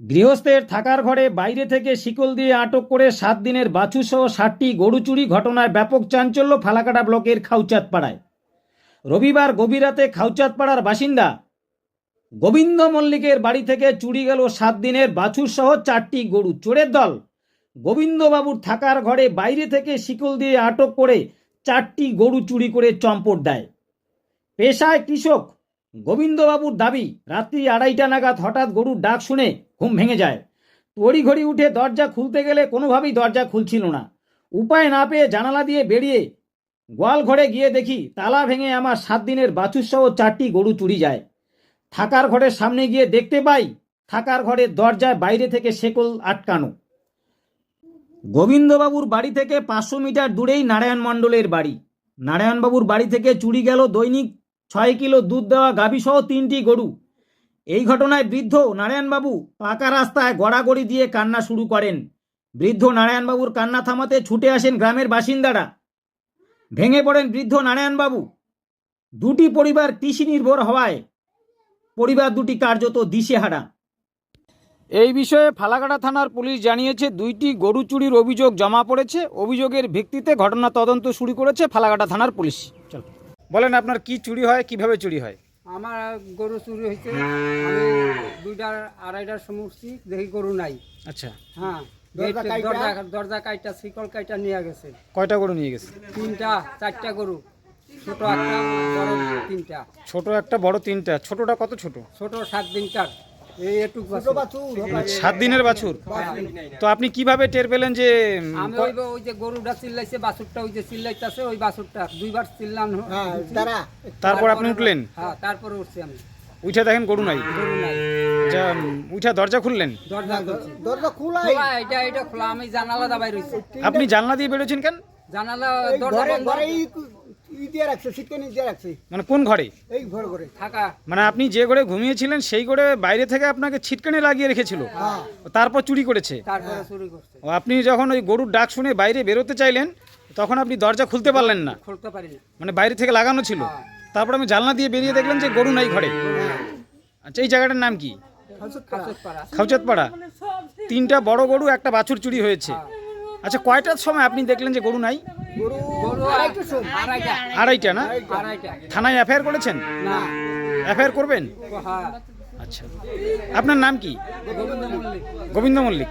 গৃহস্থের থাকার ঘরে বাইরে থেকে শিকল দিয়ে আটক করে সাত দিনের বাছুসহ ষাটটি গরু চুরি ঘটনায় ব্যাপক চাঞ্চল্য ফালাকাটা ব্লকের খাউচাঁদপাড়ায় রবিবার গভীর রাতে খাউচাঁদপাড়ার বাসিন্দা গোবিন্দ মল্লিকের বাড়ি থেকে চুরি গেল সাত দিনের বাছুরসহ চারটি গরু। চোরের দল গোবিন্দবাবুর থাকার ঘরে বাইরে থেকে শিকল দিয়ে আটক করে চারটি গরু চুরি করে চম্পট দেয়। পেশায় কৃষক গোবিন্দবাবুর দাবি, রাত্রি আড়াইটা নাগাদ হঠাৎ গরুর ডাক শুনে ঘুম ভেঙে যায়। তড়িঘড়ি উঠে দরজা খুলতে গেলে কোনোভাবেই দরজা খুলছিল না। উপায় না পেয়ে জানালা দিয়ে বেরিয়ে গোয়াল ঘরে গিয়ে দেখি তালা ভেঙে আমার সাত দিনের বাছুরসহ চারটি গরু চুরি যায়। থাকার ঘরের সামনে গিয়ে দেখতে পাই, থাকার ঘরের দরজায় বাইরে থেকে শেকল আটকানো। গোবিন্দবাবুর বাড়ি থেকে পাঁচশো মিটার দূরেই নারায়ণ মণ্ডলের বাড়ি। নারায়ণবাবুর বাড়ি থেকে চুরি গেল দৈনিক ছয় কিলো দুধ দেওয়া গাভীসহ তিনটি গরু। এই ঘটনায় বৃদ্ধ নারায়ণবাবু পাকা রাস্তায় গড়াগড়ি দিয়ে কান্না শুরু করেন। বৃদ্ধ নারায়ণবাবুর কান্না থামাতে ছুটে আসেন গ্রামের বাসিন্দারা। ভেঙে পড়েন বৃদ্ধ নারায়ণবাবু। দুটি পরিবার কৃষি নির্ভর হওয়ায় পরিবার দুটি কার্যত দিশেহারা। এই বিষয়ে ফালাকাটা থানার পুলিশ জানিয়েছে, দুইটি গরু চুরির অভিযোগ জমা পড়েছে। অভিযোগের ভিত্তিতে ঘটনা তদন্ত শুরু করেছে ফালাকাটা থানার পুলিশ। চল। বলেন আপনার কি চুরি হয় কীভাবে চুরি হয়? আমার গরু চুরি হয়েছে। দুইটা দুইটার আড়াইটার সময় উঠছি দেখি গরু নাই। আচ্ছা। হ্যাঁ দরজা দরজা কাইটা শিকল কাইটা নিয়ে গেছে। কয়টা গরু নিয়ে গেছে? তিনটা চারটা গরু। ছোট একটা বড় তিনটা। ছোট একটা বড় তিনটা। ছোটটা কত ছোট? ছোট সাত দিনকার। এই এটুক সাত দিনের বাছুর? তো আপনি কীভাবে টের পেলেন যে আমি ওই ওই যে গরুটা চিল্লাইছে বাছুরটা ওই যে চিল্লাইতেছে ওই বাছুরটা দুইবার চিল্লান তারপর আপনি উঠলেন? হ্যাঁ তারপরে উঠছি আমি। উঠে দেখেন গরু নাই। গরু নাই। যা উম, উঠে দরজা খুললেন? দরজা দরজা খোলা এটা এটা খোলা আমি জানালা দাবাই রয়েছি আপনি জানলা দিয়ে বেরোছেন কেন? জানালা দরজা মানে কোন ঘরে? থাকা মানে আপনি যে ঘরে ঘুমিয়েছিলেন সেই ঘরে বাইরে থেকে আপনাকে ছিটকানি লাগিয়ে রেখেছিল? তারপর চুরি করেছে? তারপরে চুরি করছে। ও আপনি যখন ওই গরুর ডাক শুনে বাইরে বেরোতে চাইলেন তখন আপনি দরজা খুলতে পারলেন না। খুলতে পারি না। মানে বাইরে থেকে লাগানো ছিল। তারপর আমি জানলা দিয়ে বেরিয়ে দেখলাম যে গরু নাই ঘরে। আচ্ছা এই জায়গাটার নাম কি? খাউচাতপাড়া তিনটা বড় গরু একটা বাছুর চুরি হয়েছে। আচ্ছা কয়টার সময় আপনি দেখলেন যে গরু নাই? আড়াইটা আড়াইটা। না? আড়াইটা। থানায় এফআইআর করেছেন? না। এফআইআর করবেন? হ্যাঁ। আচ্ছা। আপনার নাম কি? গোবিন্দ মল্লিক।